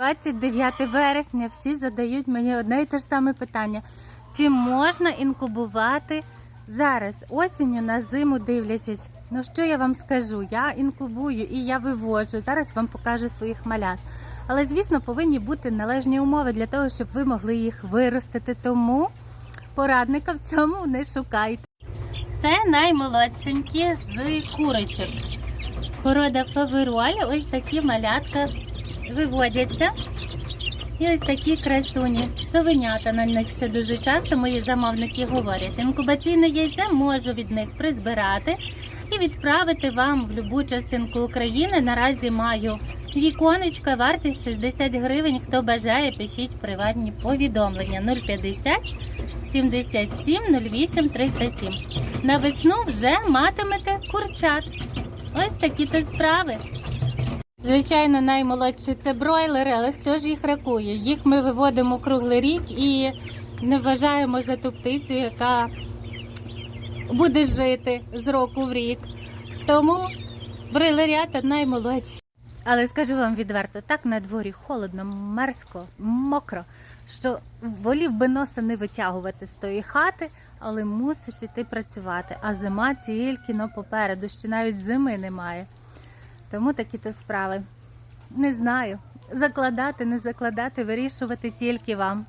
29 вересня всі задають мені одне і те ж саме питання: чи можна інкубувати зараз, осінню на зиму дивлячись? Ну що я вам скажу? Я інкубую і я виводжу. Зараз вам покажу своїх малят. Але звісно, повинні бути належні умови для того, щоб ви могли їх виростити. Тому порадника в цьому не шукайте. Це наймолодшенькі з курочок. Порода фавероль, ось такі малятка виводяться. І ось такі красуні. Совенята на них ще дуже часто мої замовники говорять. Інкубаційне яйце можу від них призбирати і відправити вам в будь-яку частинку України. Наразі маю віконечка, вартість 60 гривень. Хто бажає, пишіть приватні повідомлення 050 77 08 307. На весну вже матимете курчат. Ось такі то справи. Звичайно, наймолодші це бройлери, але хто ж їх рахує? Їх ми виводимо круглий рік і не вважаємо за ту птицю, яка буде жити з року в рік. Тому бройлерята наймолодші. Але скажу вам відверто, так на дворі холодно, мерзко, мокро, що волів би носа не витягувати з тої хати, але мусиш іти працювати. А зима тільки но попереду, ще навіть зими немає. Тому такі то справи. Не знаю. Закладати, не закладати, вирішувати тільки вам.